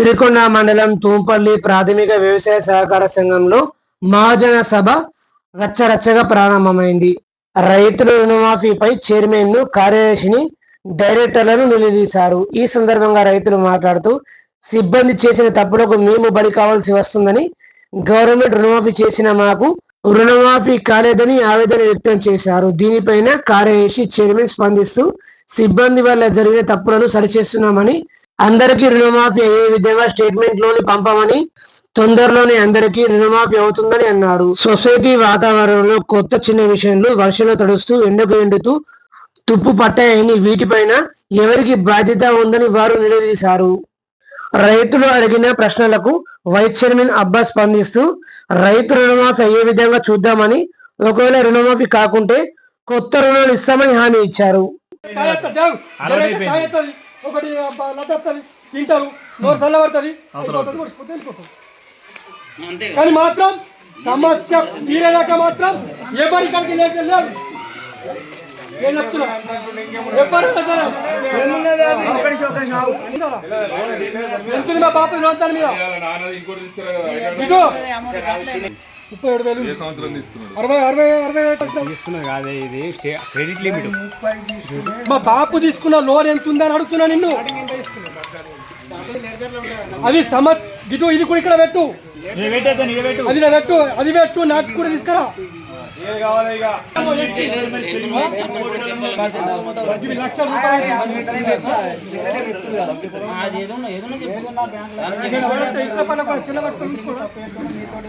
సిరికొండ మండలం తూంపల్లి ప్రాథమిక వ్యవసాయ సహకార సంఘంలో మహాజన సభ రచ్చరచ్చగా ప్రారంభమైంది. రైతుల రుణమాఫీపై చైర్మన్ను కార్యదర్శిని డైరెక్టర్లను నిలదీశారు. ఈ సందర్భంగా రైతులు మాట్లాడుతూ సిబ్బంది చేసిన తప్పులకు మేము బలి కావాల్సి వస్తుందని గవర్నమెంట్ రుణమాఫీ చేసిన మాకు రుణమాఫీ కాలేదని ఆవేదన వ్యక్తం చేశారు. దీనిపైన కార్యదర్శి చైర్మన్ స్పందిస్తూ సిబ్బంది వల్ల జరిగిన తప్పులను సరిచేస్తున్నామని అందరికీ రుణమాఫీ అయ్యే విధంగా స్టేట్మెంట్లోని పంపమని తొందరలోనే అందరికీ రుణమాఫీ అవుతుందని అన్నారు. సొసైటీ వాతావరణంలో కొత్త చిన్న విషయంలో వర్షంలో తడుస్తూ ఎండకు ఎండుతూ తుప్పు పట్టాయని వీటిపైన ఎవరికి బాధ్యత ఉందని వారు నిలదీశారు. రైతులు అడిగిన ప్రశ్నలకు వైస్ చైర్మన్ అబ్బాస్ స్పందిస్తూ రైతు రుణమాఫీ అయ్యే విధంగా చూద్దామని ఒకవేళ రుణమాఫీ కాకుంటే కొత్త రుణాలు ఇస్తామని హామీ ఇచ్చారు. ఒకటి వస్తుంది తింటారు. నోరు చల్లబడుతుంది. పడిపోతుంది, వెళ్ళిపోతుంది. కానీ మాత్రం సమస్య తీరేదాకా మాత్రం ఎవరికడికి లేదు లేదు నేను చెప్తున్నా ఎవరైనా సరే ఎంతుంది మా బాపు అంతాల మీద. ఇగో ముప్పై ఏడు వేలు ఏ సంవత్సరం తీసుకున్నాడు అరవై అరవై అరవై. తీసుకున్నది కాదే ఇది. Credit limit. మా బాపు తీసుకున్న లోన్ ఎంత ఉందని అడుగుతున్నా నిన్ను. అది సమ ఇటు ఇది కూడా ఇక్కడ పెట్టు. అది నా పెట్టు అది పెట్టు నాకు కూడా తీసుకురా. ఇంకా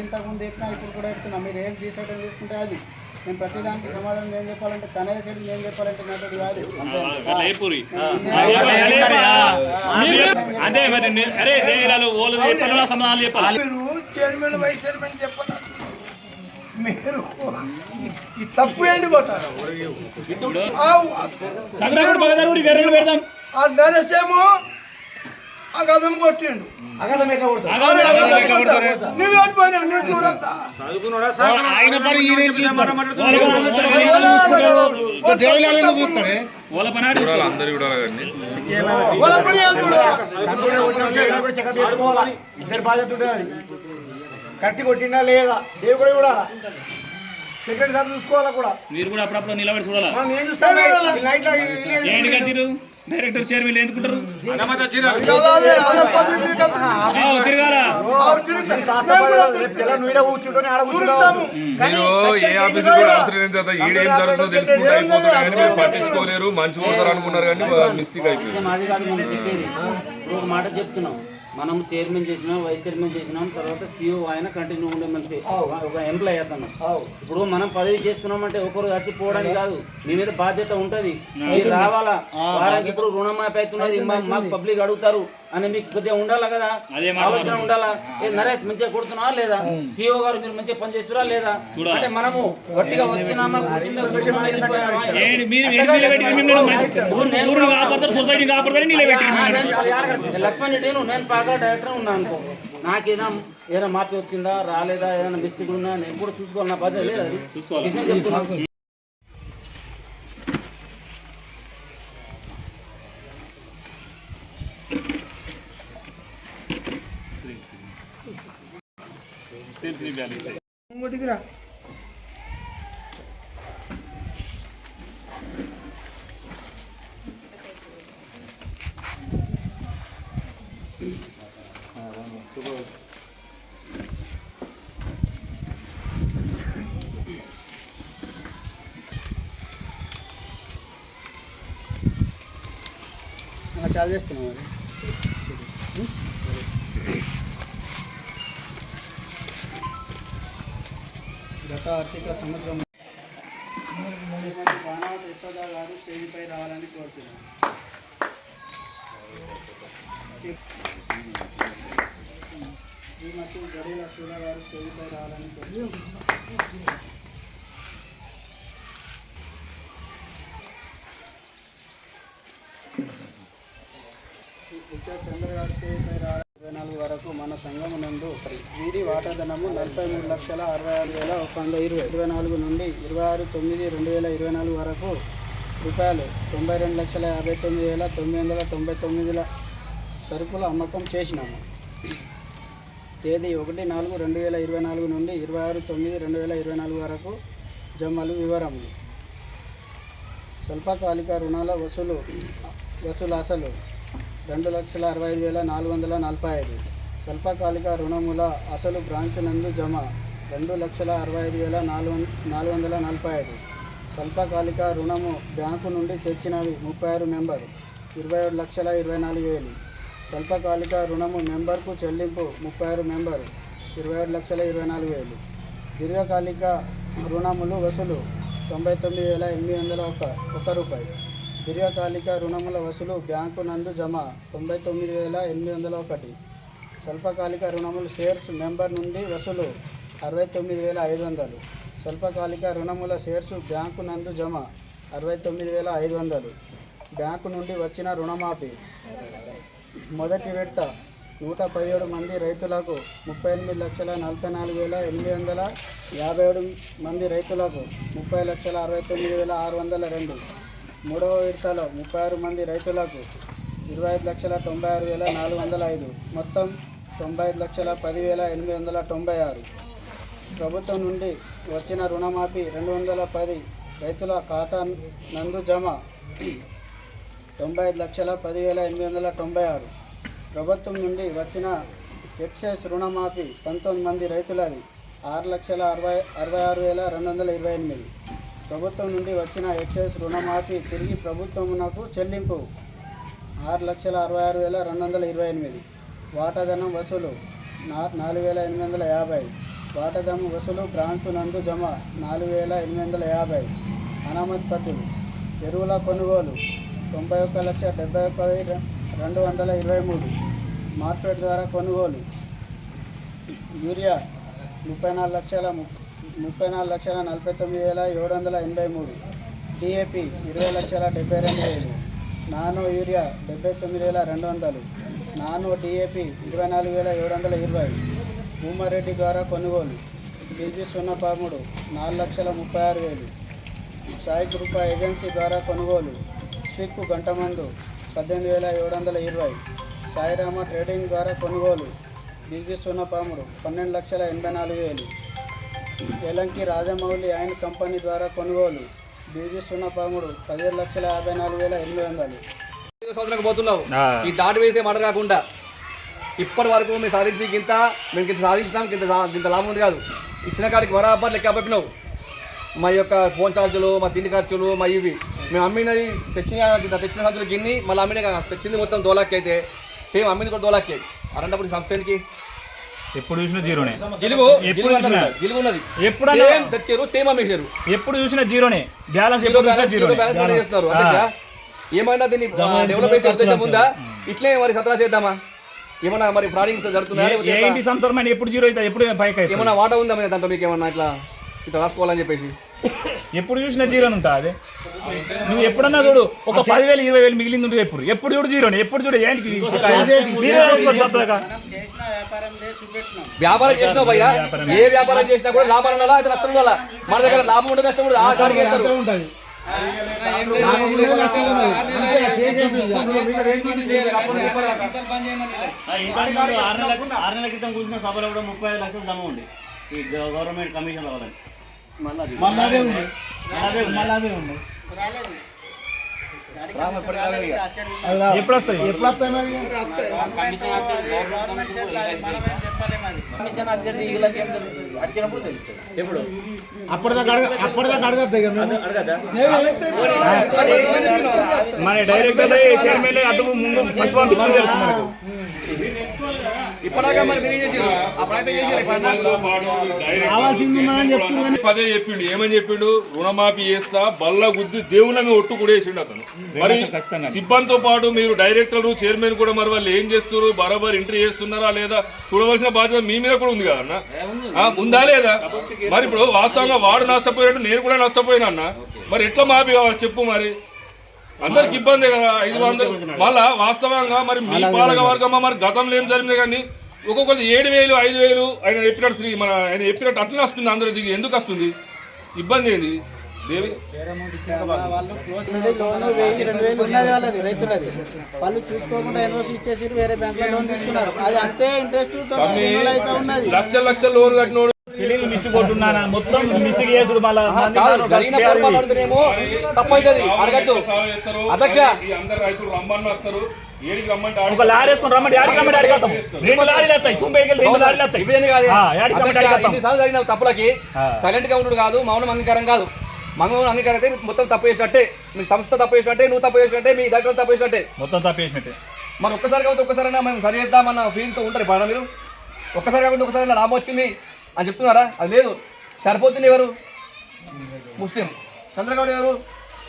ఇంతకుముందు చెప్పినా ఇప్పుడు కూడా చెప్తున్నా మీరు ఏం అది నేను ప్రతిదానికి సమాధానం ఏం చెప్పాలంటే తనే సైడ్ ఏం చెప్పాలంటే నాతో కాదు అదే మరి అరే చెప్పాలి చెప్పాలి చైర్మన్ వైస్ చైర్మన్ చెప్పండి మీరు ఈ తప్పు ఏంటి కొట్టారు ఆ- నరసేమో ఆ గదం కొట్టిండు. ఆయన పని అందరు? ఇద్దరు బాధ్యత ఉంటుంది కట్టి కొట్టిండా లేదా? దేవు కూడా చూడాలా? సెక్రటరీ సార్ చూసుకోవాలా కూడా? మీరు కూడా అప్పుడప్పుడు నిలబడి చూడాలా? మనం ఏం చూస్తాం నైట్ ఏంటి కచ్చిరు డైరెక్టర్ ఎందుకుంటారు? ఆడ తిరుగుతాము. మీరు ఏ ఆఫీస్ కూడా ఈడేం జరుగుతుందో తెలుసుకుంటే అయిపోతుంది కానీ మీరు పట్టించుకోలేరు. మంచి పోతారు అనుకున్నారు కానీ మిస్టేక్ అయిపోయింది. ఒక మాట చెప్తున్నాం. మనం చైర్మన్ చేసినాం వైస్ చైర్మన్ చేసినాం తర్వాత సీఓ ఆయన కంటిన్యూ ఉండే మనిషి ఒక ఎంప్లాయ్ అతను. ఇప్పుడు మనం పదవి చేస్తున్నాం అంటే ఒకరు వచ్చి పోవడానికి కాదు మీ మీద బాధ్యత ఉంటది. మీరు రావాలా? వారికి ఇప్పుడు రుణమాఫీ అవుతున్నది మాకు పబ్లిక్ అడుగుతారు. అని మీకు కొద్దిగా ఉండాలా కదా? ఆలోచన ఉండాలా? నరేష్ మంచిగా కొడుతున్నావా లేదా? సీఓ గారు మీరు మంచిగా పనిచేస్తున్నారా లేదా? అంటే మనము గట్టిగా వచ్చినామా లక్ష్మణ్ రెడ్డి నేను పాక డైరెక్టర్ ఉన్నా అనుకో. నాకేదా ఏదైనా మాపి వచ్చిందా రాలేదా ఏదైనా మిస్టేక్ ఉన్నా నేను కూడా చూసుకోవాలి నా బాధ్యత లేదు అది చూసుకోవాలి చెప్తున్నా ఇంకోటికి రా. చాలా చేస్తున్నాం అది గత ఆర్థిక సముద్రం బాణావతి యశోద గారు స్టేజ్పై రావాలని కోరుతున్నాను శ్రీమతి గడిల సూర్య గారు స్టేజ్పై రావాలని కోరుతున్నాను చంద్ర గారు స్టేజ్పై రావాలి వరకు మన సంఘం నందు వీరి వాటాధనము నలభై మూడు లక్షల అరవై ఆరు వేల ఒక వంద ఇరవై. ఇరవై నాలుగు నుండి ఇరవై ఆరు తొమ్మిది రెండు వేల ఇరవై నాలుగు వరకు రూపాయలు తొంభై రెండు లక్షల యాభై తొమ్మిది వేల తొమ్మిది వందల తొంభై తొమ్మిదిల సరుకుల అమ్మకం చేసినాము. తేదీ ఒకటి నాలుగు రెండు వేల ఇరవై నాలుగు నుండి ఇరవై ఆరు తొమ్మిది రెండు వేల ఇరవై నాలుగు వరకు జమ్మలు వివరములు స్వల్పకాలిక రుణాల వసూలు వసూలు అసలు రెండు లక్షల అరవై ఐదు వేల నాలుగు వందల నలభై ఐదు. స్వల్పకాలిక రుణముల అసలు బ్రాంచ్ నందు జమ రెండు లక్షల అరవై ఐదు వేల నాలుగు నాలుగు వందల నలభై ఐదు. స్వల్పకాలిక రుణము బ్యాంకు నుండి తెచ్చినవి ముప్పై ఆరు మెంబరు ఇరవై ఏడు లక్షల ఇరవై నాలుగు వేలు. స్వల్పకాలిక రుణము మెంబర్కు చెల్లింపు ముప్పై ఆరు మెంబరు ఇరవై ఏడు లక్షల ఇరవై నాలుగు వేలు. దీర్ఘకాలిక రుణములు వసూలు తొంభై తొమ్మిది వేల ఎనిమిది వందల ఒక ఒక రూపాయి. దీర్ఘకాలిక రుణముల వసూలు బ్యాంకు నందు జమ తొంభై తొమ్మిది వేల ఎనిమిది వందల ఒకటి. స్వల్పకాలిక రుణములు షేర్స్ మెంబర్ నుండి వసూలు అరవై తొమ్మిది వేల ఐదు వందలు. స్వల్పకాలిక రుణముల షేర్స్ బ్యాంకు నందు జమ అరవై తొమ్మిది వేల ఐదు వందలు. బ్యాంకు నుండి వచ్చిన రుణమాఫీ. మొదటి విడత నూట పదిహేడు మంది రైతులకు ముప్పై ఎనిమిది లక్షల నలభై నాలుగు వేల ఎనిమిది వందల యాభై ఏడు మంది రైతులకు ముప్పై లక్షల అరవై తొమ్మిది వేల ఆరు వందల రెండు. మూడవ విడతలో ముప్పై ఆరు మంది రైతులకు ఇరవై ఐదు లక్షల తొంభై ఆరు వేల నాలుగు వందల ఐదు. మొత్తం తొంభై ఐదు లక్షల పదివేల ఎనిమిది వందల తొంభై ఆరు. ప్రభుత్వం నుండి వచ్చిన రుణమాఫీ రెండు వందల పది. రైతుల ఖాతా నందు జమ తొంభై ఐదు లక్షల పదివేల ఎనిమిది వందల తొంభై ఆరు. ప్రభుత్వం నుండి వచ్చిన ఎక్సైజ్ రుణమాఫీ పంతొమ్మిది మంది రైతులది ఆరు లక్షల అరవై అరవై ఆరు వేల రెండు వందల ఇరవై ఎనిమిది. ప్రభుత్వం నుండి వచ్చిన ఎక్సైజ్ రుణమాఫీ తిరిగి ప్రభుత్వమునకు చెల్లింపు ఆరు లక్షల అరవై ఆరు వేల రెండు వందల ఇరవై ఎనిమిది. వాటాధనం వసూలు నా నాలుగు వేల ఎనిమిది వందల యాభై. వాటాధనం వసూలు బ్రాంచ్ నందు జమ నాలుగు వేల ఎనిమిది వందల యాభై. అనామత్పత్తులు ఎరువుల కొనుగోలు తొంభై ఒక్క లక్ష డెబ్బై ఒక్క వెయ్యి రెండు వందల ఇరవై మూడు. మార్కెట్ ద్వారా కొనుగోలు యూరియా ముప్పై నాలుగు లక్షల ముప్పై నాలుగు లక్షల నలభై తొమ్మిది వేల ఏడు వందల ఎనభై మూడు. డిఏపి ఇరవై లక్షల డెబ్బై రెండు వేలు. నానో యూరియా డెబ్బై తొమ్మిది వేల రెండు వందలు. నానో డిఏపి ఇరవై నాలుగు వేల ఏడు వందల ఇరవై. భూమారెడ్డి ద్వారా కొనుగోలు. బీజీ సున్నా పదమూడు నాలుగు లక్షల ముప్పై ఆరు వేలు. సాయి కృప ఏజెన్సీ ద్వారా కొనుగోలు. స్విక్ గంటమందు పద్దెనిమిది వేల ఏడు వందల ఇరవై. సాయిరామ ట్రేడింగ్ ద్వారా కొనుగోలు. బీజీ సున్నా పాముడు పన్నెండు లక్షల ఎనభై నాలుగు వేలు. ఎలంకి రాజమౌళి అండ్ కంపెనీ ద్వారా కొనుగోలు. బీజీ సున్నా పాముడు పదిహేడు లక్షల యాభై నాలుగు వేల ఎనిమిది వందలు. సంవత్సరానికి పోతున్నావు. ఈ దాటి వేసే మాట కాకుండా ఇప్పటి వరకు మేము సాధించి ఇంత మేము ఇంత సాధించినాం ఇంత ఇంత లాభం ఉంది కాదు. ఇచ్చిన కాడికి బరాబర్ లెక్క చెప్పినావు మా యొక్క ఫోన్ ఛార్జులు మా తిండి ఖర్చులు మా ఇవి. మేము అమ్మినది తెచ్చిన తెచ్చిన ఖర్చులు గిన్ని మళ్ళీ అమ్మిన తెచ్చింది మొత్తం దోలాక్కి అయితే సేమ్ అమ్మింది కూడా దోలాక్కి అలాంటప్పుడు సంస్థకి ఎప్పుడు చూసినా జీరోనే. జిలుగు ఎప్పుడు చూసినా? జిలుగు ఉన్నది. ఎప్పుడన్నా- సేమ్ తెచ్చారు సేమ్ అమ్మేశారు. ఎప్పుడు చూసినా జీరోనే. బ్యాలెన్స్ ఎప్పుడు బ్యాలెన్స్ జీరో చేస్తున్నారు. అధ్యక్ష? ఏమైనా దీన్ని డెవలప్ చేసే ఉద్దేశం ఉందా? ఇట్లే మరి సత్రా చేద్దామా? ఏమన్నా మరి ఫ్రాడింగ్ జరుగుతుందా? సంవత్సరం ఎప్పుడు జీరో అవుతుంది ఎప్పుడు పైకి అవుతుంది? ఏమన్నా వాటా ఉందా మీద దాంట్లో మీకు ఏమన్నా ఇట్లా? ఇట్లా రాసుకోవాలని చెప్పేసి. ఎప్పుడు చూసినా జీరోని ఉంటా అది. నువ్వు ఎప్పుడన్నా చూడు ఒక పదివేలు ఇరవై వేలు మిగిలింది ఉంటుంది ఎప్పుడు? ఎప్పుడు చూడు జీరోని ఎప్పుడు చూడు ఏంటి. చేసిన వ్యాపారం చేసినావు భయ్యా? ఏ వ్యాపారం చేసినా కూడా లాభం ఉండాలా? అయితే నష్టం ఉండాలా? మన దగ్గర లాభం ఉండదు నష్టం ఉండదు ఆ ఆరు నెలల ఆరు నెలల క్రితం కూర్చున్న సభలో కూడా ముప్పై ఐదు లక్షలు జమ ఉంది ఈ గవర్నమెంట్ కమిషన్ అవ్వాలని వస్తాయి కమిషన్ కమిషన్ వచ్చేది వీళ్ళకి వచ్చినప్పుడు ఎప్పుడు అప్పటిదాకా అప్పటిదాకా అడగద్దు మన డైరెక్టర్ చైర్మన్ అటు ముందు ఫస్ట్ పంపించుకుని తెలుసు మనకు ఇప్పటిదాకా మరి మీరు చేసారు చేసారు పదే చెప్పిండు ఏమని చెప్పిండు? రుణమాఫీ చేస్తా బల్ల గుద్ది దేవుళ్ళని ఒట్టు కూడా వేసిండు అతను. మరి సిబ్బందితో పాటు మీరు డైరెక్టర్ చైర్మన్ కూడా మరి వాళ్ళు ఏం చేస్తారు బరాబర్ ఎంట్రీ చేస్తున్నారా లేదా? చూడవలసిన బాధ్యత మీ మీద కూడా ఉంది కదా అన్న ఆ, ఉందా లేదా? మరి ఇప్పుడు వాస్తవంగా వాడు నష్టపోయినట్టు నేను కూడా నష్టపోయినా అన్న? మరి ఎట్లా మాఫీ కావాలి చెప్పు మరి. అందరికి ఇబ్బంది కదా ఐదు వందలు. మళ్ళా వాస్తవంగా మరి మీ పాలక వర్గమా మరి గతంలో ఏం జరిగింది కానీ ఒక్కొక్కరు ఏడు వేలు ఐదు వేలు ఆయన చెప్పినట్టు శ్రీ మన ఆయన చెప్పినట్టు అట్లా వస్తుంది అందరూ దిగి ఎందుకు వస్తుంది? ఇబ్బంది ఏంది? వాళ్ళు లోన్ వెయ్యి రెండు వేలు ఉన్నది వాళ్ళది రైతులది. వాళ్ళు చూసుకోకుండా ఎన్ఓసి ఇచ్చేసి వేరే బ్యాంక్లో లోన్ తీసుకున్నారు. అది అంతే ఇంట్రెస్ట్ తమ్మి అయితే ఉన్నది. లక్ష లక్ష లోన్ కట్టినోడు. కొట్టున్నాను మొత్తం మిస్టేక్ చేసుడు మళ్ళా. జరిగిన అడగద్దు. అధ్యక్ష. అందరు రైతులు రమ్మని వస్తారు ఒక లారీ వేసుకొని రమ్మంటే యాడికి రమ్మంటే యాడికి వస్తాం రెండు లారీలు వస్తాయి. తుంబైకి రెండు లారీలు వస్తాయి. కాదు? తప్పులకి. సైలెంట్గా ఉండడు కాదు మౌనం అంగీకారం కాదు. మౌనం అంగీకారం అయితే మొత్తం తప్పు చేసినట్టే మీ సంస్థ తప్పు చేసినట్టే నువ్వు తప్పు చేసినట్టే మీ దగ్గర తప్పు చేసినట్టే. మొత్తం తప్పేసినట్టే మరి ఒక్కసారి కాబట్టి ఒక్కసారైనా మనం సరి చేద్దామన్న ఫీల్తో ఉంటారు ఇప్పుడు మీరు. ఒక్కసారి కాబట్టి ఒక్కసారి లాభం వచ్చింది అని చెప్తున్నారా? అది లేదు. సరిపోతుంది ఎవరు? ముస్లిం. చంద్రగౌడ్ ఎవరు?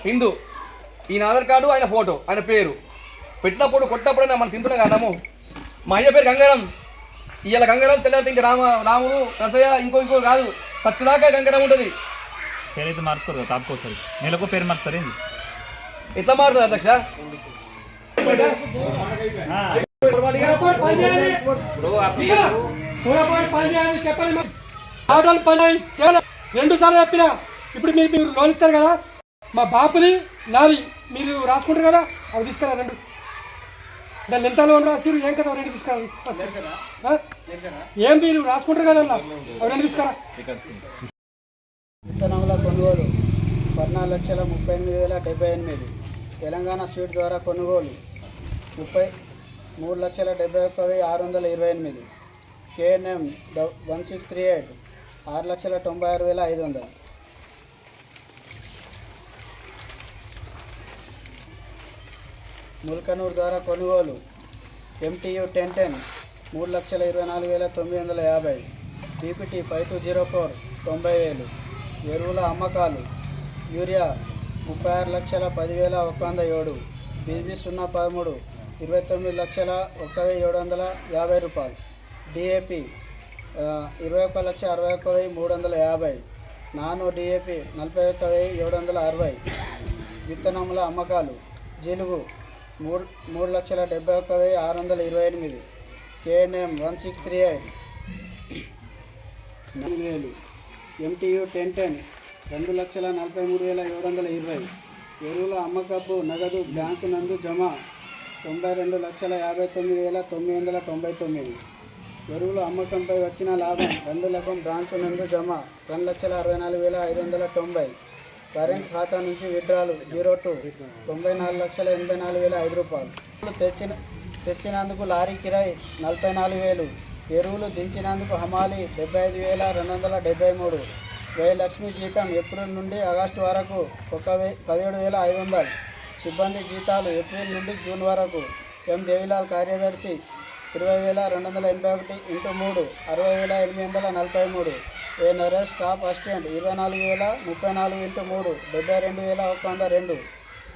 హిందూ. ఈయన ఆధార్ కార్డు ఆయన ఫోటో ఆయన పేరు. పెట్టినప్పుడు కొట్టినప్పుడైనా మనం తింటున్నాం కదాము మా అయ్య పేరు గంగారం. ఇవాళ గంగారం తెల్లారితే ఇంకా రామ రాముడు రసయ్య ఇంకో ఇంకో కాదు. సచ్చిదాకా గంగారం ఉంటుంది. పేరైతే మార్చుకోరు కదా తాపుకోసారి నెలకు పేరు మార్చుతారు ఏంది? ఎట్లా మారుతుంది అధ్యక్ష? పేరు చెప్పండి. ఆటోలు పని చేయాలి. రెండు సార్లు చెప్పిన ఇప్పుడు మీరు మీరు లోన్ ఇస్తారు కదా. మా బాపుది నాది మీరు రాసుకుంటారు కదా అవి తీసుకురా రెండు. దాన్ని ఎంత లోన్ రాసిరు ఏం కదా రెండు తీసుకురా? ఏం మీరు రాసుకుంటారు కదా. అవి రెండు తీసుకురా. విత్తనముల కొనుగోలు పద్నాలుగు లక్షల ముప్పై ఎనిమిది వేల డెబ్బై ఎనిమిది. తెలంగాణ స్వీట్ ద్వారా కొనుగోలు ముప్పై మూడు లక్షల డెబ్బై ఒక్క వెయ్యి ఆరు వందల ఇరవై ఎనిమిది. KNM one six three eight ఆరు లక్షల తొంభై ఆరు వేల ఐదు వందలు. ముల్కనూరు ద్వారా కొనుగోలు ఎంటీయు టెన్ టెన్ మూడు లక్షల ఇరవై నాలుగు వేల తొమ్మిది వందల యాభై. PPT five two zero four తొంభై వేలు. ఎరువుల అమ్మకాలు. యూరియా ముప్పై ఆరు లక్షల పదివేల ఒక వంద ఏడు బీబీ సున్నా పదమూడు. ఇరవై తొమ్మిది లక్షల ఒక్క వెయ్యి ఏడు వందల యాభై రూపాయలు. డిఏపి ఇరవై ఒక్క లక్ష అరవై ఒక్క వెయ్యి మూడు వందల యాభై. నానో డిఏపి నలభై ఒక్క వెయ్యి ఏడు వందల అరవై. విత్తనముల అమ్మకాలు. జిలుగు మూడు మూడు లక్షల డెబ్బై ఒక్క వెయ్యి ఆరు వందల ఇరవై ఎనిమిది. KNM one six three eight. నాలుగు వేలు ఎంటీయూ టెన్ టెన్ రెండు లక్షల నలభై మూడు వేల ఏడు వందల ఇరవై. ఎరువుల అమ్మకపు నగదు బ్యాంకు నందు జమ తొంభై రెండు లక్షల యాభై తొమ్మిది వేల తొమ్మిది వందల తొంభై తొమ్మిది. ఎరువుల అమ్మకంపై వచ్చిన లాభం రెండు లక్షం బ్రాంచ్ నందు జమ రెండు లక్షల అరవై నాలుగు వేల ఐదు వందల తొంభై. కరెంట్ ఖాతా నుంచి విడ్రాలు జీరో టూ తొంభై నాలుగు లక్షల ఎనభై నాలుగు వేల ఐదు రూపాయలు. తెచ్చిన తెచ్చినందుకు లారీ కిరాయి నలభై నాలుగు వేలు. ఎరువులు దించినందుకు హమాలి డెబ్బై ఐదు వేల రెండు వందల డెబ్బై మూడు వెయ్యి జీతం ఏప్రిల్ నుండి ఆగస్టు వరకు ఒక వెయ్యి పదిహేడు వేల ఐదు వందలు సిబ్బంది జీతాలు ఏప్రిల్ నుండి జూన్ వరకు. ఎం దేవిలాల్ కార్యదర్శి ఇరవై వేల రెండు వందల ఎనభై ఒకటి ఇంటూ మూడు అరవై వేల ఎనిమిది వందల నలభై మూడు ఏ నరేష్ స్టాఫ్ అసిస్టెంట్ ఇరవై నాలుగు వేల ముప్పై నాలుగు ఇంటూ మూడు డెబ్బై రెండు వేల ఒక వంద రెండు.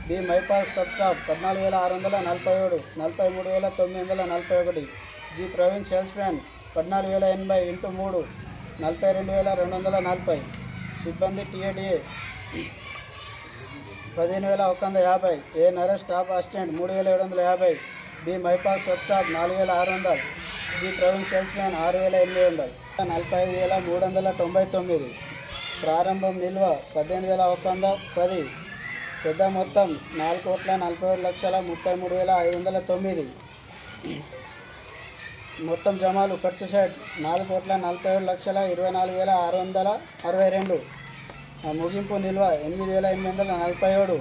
బి మైపాల్ సబ్ స్టాఫ్ పద్నాలుగు వేల ఆరు వందల నలభై ఏడు నలభై మూడు వేల తొమ్మిది వందల నలభై ఒకటి జి ప్రవీణ్ సేల్స్ మ్యాన్ పద్నాలుగు వేల ఎనభై ఇంటూ మూడు నలభై రెండు వేల రెండు వందల నలభై. సిబ్బంది టీఏడిఏ పదిహేను వేల ఒక వంద యాభై. ఏ నరేష్ స్టాఫ్ అసిస్టెంట్ మూడు వేల ఏడు వందల యాభై. బి మైపాస్ సబ్ స్టాఫ్ నాలుగు వేల ఆరు వందలు. జి ప్రవీణ్ సేల్స్ మ్యాన్ ఆరు వేల ఎనిమిది వందలు. నలభై ఐదు వేల మూడు వందల తొంభై తొమ్మిది. ప్రారంభం నిల్వ పద్దెనిమిది వేల ఒక వంద పది. పెద్ద మొత్తం నాలుగు కోట్ల నలభై ఏడు లక్షల ముప్పై మూడు వేల ఐదు వందల తొమ్మిది. మొత్తం జమాలు ఖర్చు సైడ్ నాలుగు కోట్ల నలభై ఏడు లక్షల ఇరవై నాలుగు వేల ఆరు వందల అరవై రెండు. ఆ ముగింపు నిల్వ ఎనిమిది వేల ఎనిమిది వందల నలభై ఏడు.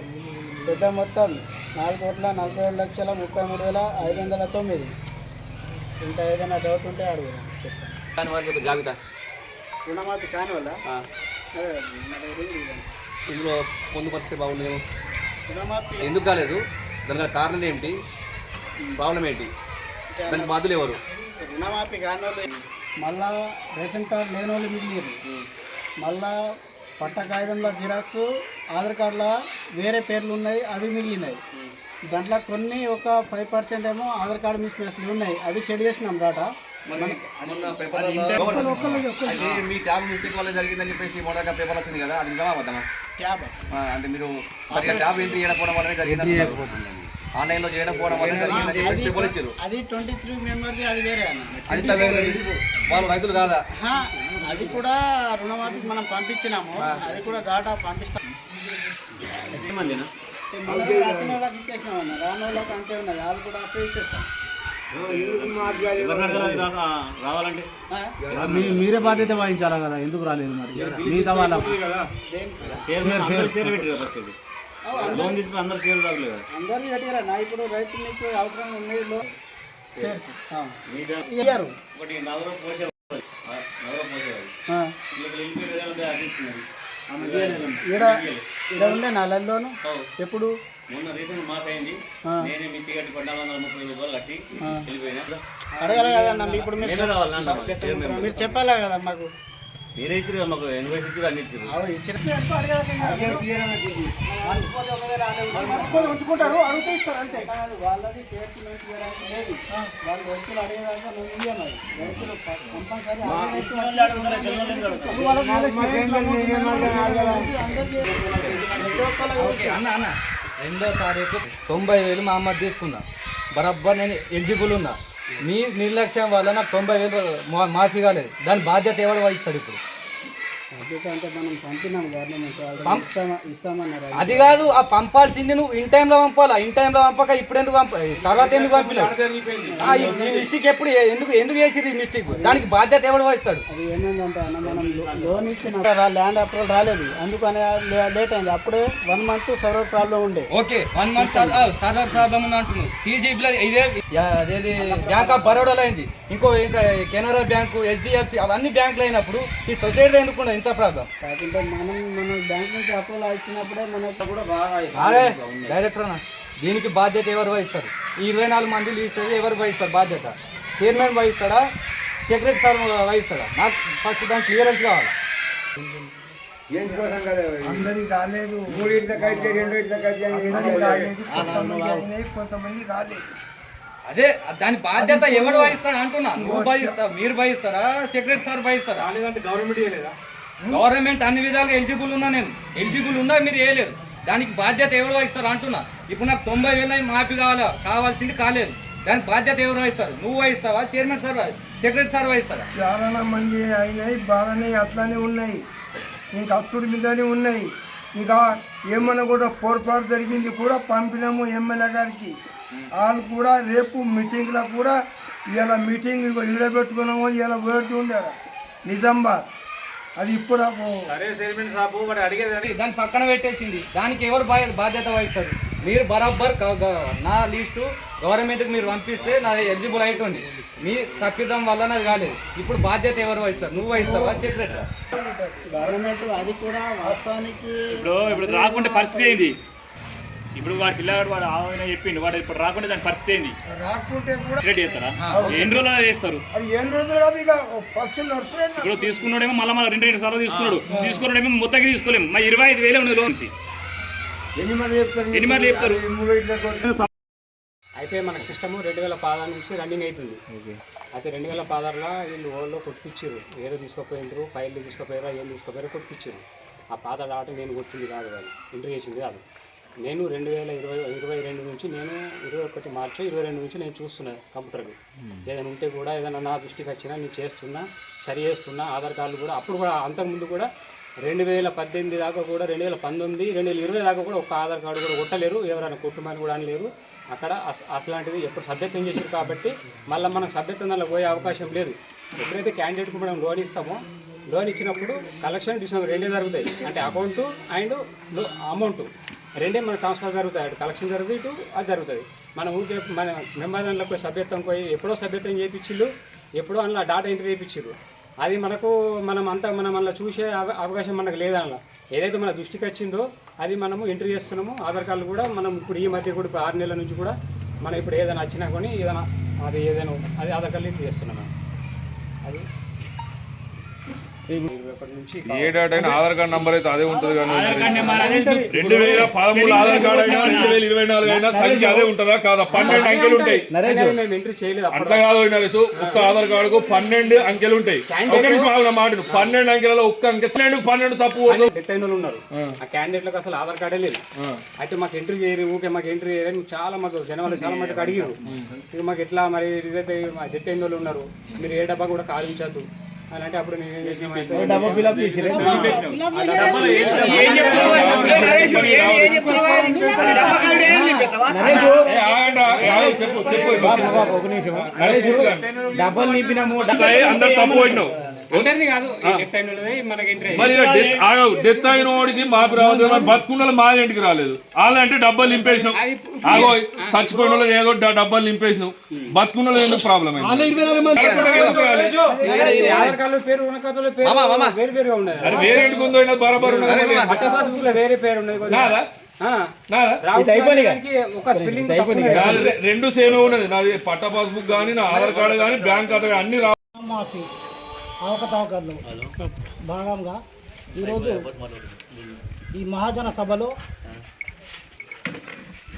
పెద్ద మొత్తం నాలుగు కోట్ల నలభై ఏడు లక్షల ముప్పై మూడు వేల ఐదు వందల తొమ్మిది. ఇంకా ఏదైనా డౌట్ ఉంటే అడుగు. జాబితా. రుణమాఫీ కాని వల్ల ఇందులో పొందుపరిస్తే బాగుండేమో రుణమాఫీ ఎందుకు కాలేదు? దానికి గల కారణాలు ఏంటి? ప్రాబ్లం ఏంటి? దానికి బాధ్యులు ఎవరు? రుణమాఫీ కాని మళ్ళా రేషన్ కార్డు లేని వాళ్ళు మిగిలిరు మళ్ళా పట్ట కాగితంలో జిరాక్స్ ఆధార్ కార్డులో వేరే పేర్లు ఉన్నాయి అవి మిగిలినాయి. దాంట్లో కొన్ని ఒక ఫైవ్ పర్సెంట్ ఏమో ఆధార్ కార్డు మిస్ మ్యాచ్లు ఉన్నాయి. అవి సెట్ చేసినాం దాటా. మీ ట్యాబ్ మిస్టేక్ వల్ల జరిగిందని చెప్పేసి మొదట పేపర్ వచ్చింది కదా అది నిజమా అంటే మీరు ట్యాబ్ ఎంట్రీ చేయకపోవడం వల్లనే జరిగింది ఆన్లైన్లో చేయకపోవడం వల్ల జరిగిందని చెప్పేసి పేపర్ ఇచ్చారు అది ట్వంటీ త్రీ మెంబర్ది అది వేరే అన్న. అది తగ్గదు. వాళ్ళు రైతులు కాదా? హా, అది కూడా రుణమాఫీ మనం పంపించినాము. అది కూడా దాటా పంపిస్తాం. మందినా మొదటి వచ్చిన వాళ్ళకి ఇచ్చేసినాం అన్న. రాని వాళ్ళకి అంతే ఉన్నది. వాళ్ళు కూడా ఇచ్చేస్తాం రావాలంటే? ఆ? మీ మీరే బాధ్యత వహించాలా కదా? ఎందుకు రాలేదు మరి? మిగతా వాళ్ళ షేర్ షేర్. లోన్ తీసుకుని అందరు షేర్ తాగలేదు కదా. అందరినీ కట్టిరా నా ఇప్పుడు రైతు మీకు అవసరం ఇయ్యారు. ఒకటి నగరం నగరం పోసేవాళ్ళు. ఉండే నెలల్లోను ఎప్పుడు? మొన్న రీసెంట్ మాకు అయింది. నేనే మీ టికెట్ పద్నాలుగు వందల ముప్పై రూపాయలు కట్టి వెళ్ళిపోయినా. అడగాలి ఇప్పుడు మీరు చెప్పాలా కదా మాకు? మీరే ఇచ్చారు కదా మాకు ఎన్వైస్ ఇచ్చారు అన్ని ఇచ్చారు అవి ఇచ్చిన మర్చిపోయి ఉంచుకుంటారు అడిగితే ఇస్తారు అంతే. వాళ్ళది స్టేట్మెంట్ చేయడానికి లేదు. వాళ్ళు రైతులు అడిగేదాకా మేము ఇయ్యం మరి. రైతులు కంపల్సరీ అన్న అన్న. రెండో తారీఖు తొంభై వేలు మా అమ్మ తీసుకున్నా బరబ్బర్ నేను ఎలిజిబుల్ ఉన్నా. మీ నిర్లక్ష్యం వల్ల నాకు తొంభై వేలు మా- మాఫీ కాలేదు దాని బాధ్యత ఎవడు వహిస్తాడు ఇప్పుడు అది. కాదు ఆ పంపాల్సింది నువ్వు ఇన్ టైంలో పంపాలా? ఇన్ టైంలో పంపక ఇప్పుడు ఎందుకు పంప తర్వాత ఎందుకు పంపినావు? ఆ, ఈ ఈ మిస్టేక్ ఎప్పుడు ఎందుకు ఎందుకు చేసిరు ఈ మిస్టేక్ దానికి బాధ్యత ఎవడు అది అన్న మనం లోన్ ఇచ్చిన ల్యాండ్ అప్రూవల్ రాలేదు. అందుకని లేట్ అయింది. అప్పుడే వన్ మంత్ సర్వర్ ప్రాబ్లం ఉండే. Okay one month server problem ఉంది అంటున్నావు. టీజీపీలో ఇదే అదేది బ్యాంక్ ఆఫ్ బరోడాలో అయింది. ఇంకో ఇంకా కెనరా బ్యాంకు హెచ్డిఎఫ్సి అవన్నీ బ్యాంకులు అయినప్పుడు ఈ సొసైటీలో ఎందుకు ఇంత ప్రాబ్లం? కాకుంటే మనం మన బ్యాంక్ నుంచి అప్రూవల్ ఇచ్చినప్పుడే మనకు కూడా బాగా అరే డైరెక్టర్ అన్న దీనికి బాధ్యత ఎవరు వహిస్తారు? ఈ ఇరవై నాలుగు మంది లీస్ట్ అయితే ఎవరు వహిస్తారు బాధ్యత? చైర్మన్ వహిస్తాడా? సెక్రటరీ సార్ వహిస్తాడా? నాకు ఫస్ట్ దానికి క్లియరెన్స్ కావాలి? అందరికి ఇట్లా కలిసి కాలేదు కొంతమంది కాలేదు అదే దాని బాధ్యత ఎవరు వహిస్తాడు అంటున్నా. నువ్వు వహిస్తావు మీరు వహిస్తారా? సెక్రటరీ సార్ వహిస్తారా? గవర్నమెంట్ గవర్నమెంట్ అన్ని విధాలుగా ఎలిజిబుల్ ఉన్నా నేను. ఎలిజిబుల్ ఉన్నా మీరు వేయలేరు. దానికి బాధ్యత ఎవరు వహిస్తారు అంటున్నా. ఇప్పుడు నాకు తొంభై వేల మాఫీ కావాలా కావాల్సింది కాలేదు. దానికి బాధ్యత ఎవరు వహిస్తారు? నువ్వు వహిస్తావా? చైర్మన్ సార్ సెక్రటరీ సార్ వహిస్తారా? చాలా మంది అయినాయి బాగానే అట్లానే ఉన్నాయి. ఇంకా అచ్చుడి మీదనే ఉన్నాయి. ఇంకా ఏమన్నా కూడా పొరపాటు జరిగింది కూడా పంపినాము ఎమ్మెల్యే గారికి. వాళ్ళు కూడా రేపు మీటింగ్లో కూడా ఇలా మీటింగ్ ఇడబెట్టుకున్నాము ఇలా వేడుతూ ఉండారు నిజామాబాద్ అది ఇప్పుడు దాన్ని పక్కన పెట్టేసింది. దానికి ఎవరు బాధ్య- బాధ్యత వహిస్తారు? మీరు బరాబర్ నా లిస్టు గవర్నమెంట్కి మీరు పంపిస్తే నా ఎలిజిబుల్ అవుతుంది మీ తప్పిదం వల్ల నాది కాలేదు. ఇప్పుడు బాధ్యత ఎవరు వహిస్తారు? నువ్వు వహిస్తావా? సెక్రటరీ గవర్నమెంట్ అది కూడా వాస్తవానికి ఇప్పుడు ఇప్పుడు రాకుంటే పరిస్థితి ఏంది? ఇప్పుడు వాడు పిల్లగాడు వాడు ఆయన చెప్పిండు వాడు ఇప్పుడు రాకుంటే దాని పరిస్థితి ఏంది? రాకుంటే కూడా రెడీ చేస్తారా? ఎన్ని రోజులు చేస్తారు? అది ఏం రోజులు కాదు ఇక ఫస్ట్ నడుస్తున్నాయి ఇప్పుడు తీసుకున్నాడేమో మళ్ళీ మళ్ళీ రెండు రెండు సార్లు తీసుకున్నాడు. తీసుకున్నాడేమో మొత్తానికి తీసుకోలేము మా ఇరవై ఐదు వేలు ఉన్నది లోన్ నుంచి. ఎన్ని మంది చెప్తారు? ఎన్ని మంది చెప్తారు. అయితే మన సిస్టమ్ రెండు వేల పదహారు నుంచి రన్నింగ్ అవుతుంది. అయితే రెండు వేల పదహారులో వీళ్ళు ఓళ్ళు కొట్టించారు ఏదో తీసుకుపోయిండ్రు ఫైల్ తీసుకుపోయారా ఏం తీసుకుపోయారో కొట్టించారు ఆ పాత డాట నేను కొట్టింది కాదు వాళ్ళు. ఎంట్రీ చేసింది కాదు. నేను రెండు వేల ఇరవై ఇరవై రెండు నుంచి నేను ఇరవై ఒకటి మార్చి ఇరవై రెండు నుంచి నేను చూస్తున్నాను కంప్యూటర్ని ఏదైనా ఉంటే కూడా ఏదైనా నా దృష్టికి వచ్చినా నేను చేస్తున్నా సరి చేస్తున్నా ఆధార్ కార్డులు కూడా అప్పుడు కూడా అంతకుముందు కూడా రెండు వేల పద్దెనిమిది దాకా కూడా రెండు వేల పంతొమ్మిది రెండు వేల ఇరవై దాకా కూడా ఒక్క ఆధార్ కార్డు కూడా కొట్టలేరు ఎవరైనా కుటుంబాన్ని కూడా అనలేరు. అక్కడ అస- అట్లాంటిది ఎప్పుడు సభ్యత్వం చేశారు కాబట్టి మళ్ళీ మనకు సభ్యత్వం దానిలో పోయే అవకాశం లేదు. ఎప్పుడైతే క్యాండిడేట్కి మనం లోన్ ఇస్తామో లోన్ ఇచ్చినప్పుడు కలెక్షన్ డిస్కౌంట్ రెండే జరుగుతాయి. అంటే అకౌంట్ అండ్ అమౌంట్. రెండే మన ట్రాన్స్ఫర్ జరుగుతాయి. అటు కలెక్షన్ జరుగుతుంది ఇటు అది జరుగుతుంది. మన ఊరికే మన మెంబర్ పోయి సభ్యత్వం పోయి ఎప్పుడో సభ్యత్వం చేయించిళ్ళు ఎప్పుడో అందులో డాటా ఎంట్రీ చేయించారు అది మనకు మనం అంతా మనం అందులో చూసే అవ- అవకాశం మనకు లేదనలా ఏదైతే మన దృష్టికి వచ్చిందో అది మనము ఎంట్రీ చేస్తున్నాము. ఆధార్ కార్డు కూడా మనం ఇప్పుడు ఈ మధ్య కూడా ఆరు నెలల నుంచి కూడా మనం ఇప్పుడు ఏదైనా వచ్చినా కానీ ఏదైనా అది ఏదైనా అది ఆధార్ కార్డు ఎంట్రీ చేస్తున్నాము. అది ఇరవై ఒకటి నుంచి ఏ డేటా అయినా ఆధార్ కార్డ్ నంబర్ అయితే అదే ఉంటుంది కానీ రెండు వేల పదమూడు ఆధార్ కార్డ్ అయినా రెండు వేల ఇరవై నాలుగు అయినా సంఖ్య అదే ఉంటుందా? కాదా? పన్నెండు అంకెలు ఉంటాయి. అట్లా కాదు నరేష్. ఒక్క ఆధార్ కార్డుకు పన్నెండు అంకెలు ఉంటాయి. ఒక నిమిషం పన్నెండు అంకెలలో ఒక్క అంకె పన్నెండు పన్నెండు తప్పు. డెత్ అయిన వాళ్ళు ఉన్నారు. ఆ. క్యాండిడేట్లకు అసలు ఆధార్ కార్డే లేదు. అయితే మాకు ఎంట్రీ చేయరు ఊకే మాకు ఎంట్రీ చేయరు చాలా మాకు జనాలు చాలా మటుకు అడిగారు ఇక మాకు ఎట్లా మరి డెత్ అయిన వాళ్ళు ఉన్నారు. మీరు ఏ డబ్బా కూడా కాలించద్దు అలాంటి అప్పుడు మేము ఏం చేసినాం డబ్బా ఆగు, చెప్పు చెప్పు ఒక నిమిషం. డబ్బలు నింపినాము అందరు తప్పు పడినావు? కాదు డెత్ మనకి ఎంట్రీ మరి డెత్ ఆగవు. డెత్ అయిన వాడికి మాకు రావద్దు మరి బతుకున్న మా ఇంటికి రాలేదు. వాళ్ళంటే డబ్బాలు నింపేసినావు ఆగో చచ్చిపోయిన వాళ్ళు ఏదో డబ్బాలు నింపేసినావు బతుకున్న ఎందుకు ప్రాబ్లం వేరు ఇంటికి ఉందో బరాబర్ ఉన్నది పట్ట పాస్బుక్లో వేరే పేరు ఉన్నది రెండు సేమే ఉన్నది. నాది పట్ట పాస్బుక్ కానీ నా ఆధార్ కార్డు కానీ బ్యాంక్ ఖాతా కానీ అన్ని రా మాఫీ. అవకతవకలు. భాగంగా ఈరోజు ఈ మహాజన సభలో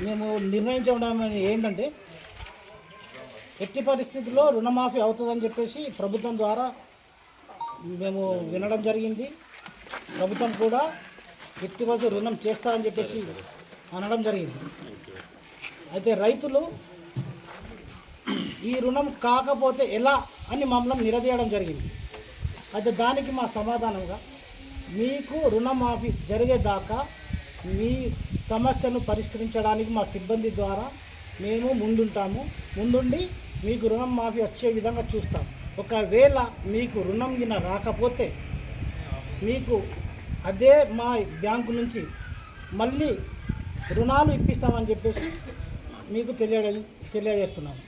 మేము నిర్ణయించడం ఏంటంటే ఎట్టి పరిస్థితుల్లో రుణమాఫీ అవుతుందని చెప్పేసి ప్రభుత్వం ద్వారా మేము వినడం జరిగింది. ప్రభుత్వం కూడా ఎట్టి పరిస్థితుల్లో రుణం చేస్తారని చెప్పేసి అనడం జరిగింది. అయితే రైతులు ఈ రుణం కాకపోతే ఎలా అని మమ్మల్ని నిలదీయడం జరిగింది. అయితే దానికి మా సమాధానంగా మీకు రుణమాఫీ జరిగేదాకా మీ సమస్యను పరిష్కరించడానికి మా సిబ్బంది ద్వారా మేము ముందుంటాము. ముందుండి మీకు రుణం మాఫీ వచ్చే విధంగా చూస్తాం. ఒకవేళ మీకు రుణం గిన రాకపోతే మీకు అదే మా బ్యాంకు నుంచి మళ్ళీ రుణాలు ఇప్పిస్తామని చెప్పేసి మీకు తెలియ తెలియజేస్తున్నాను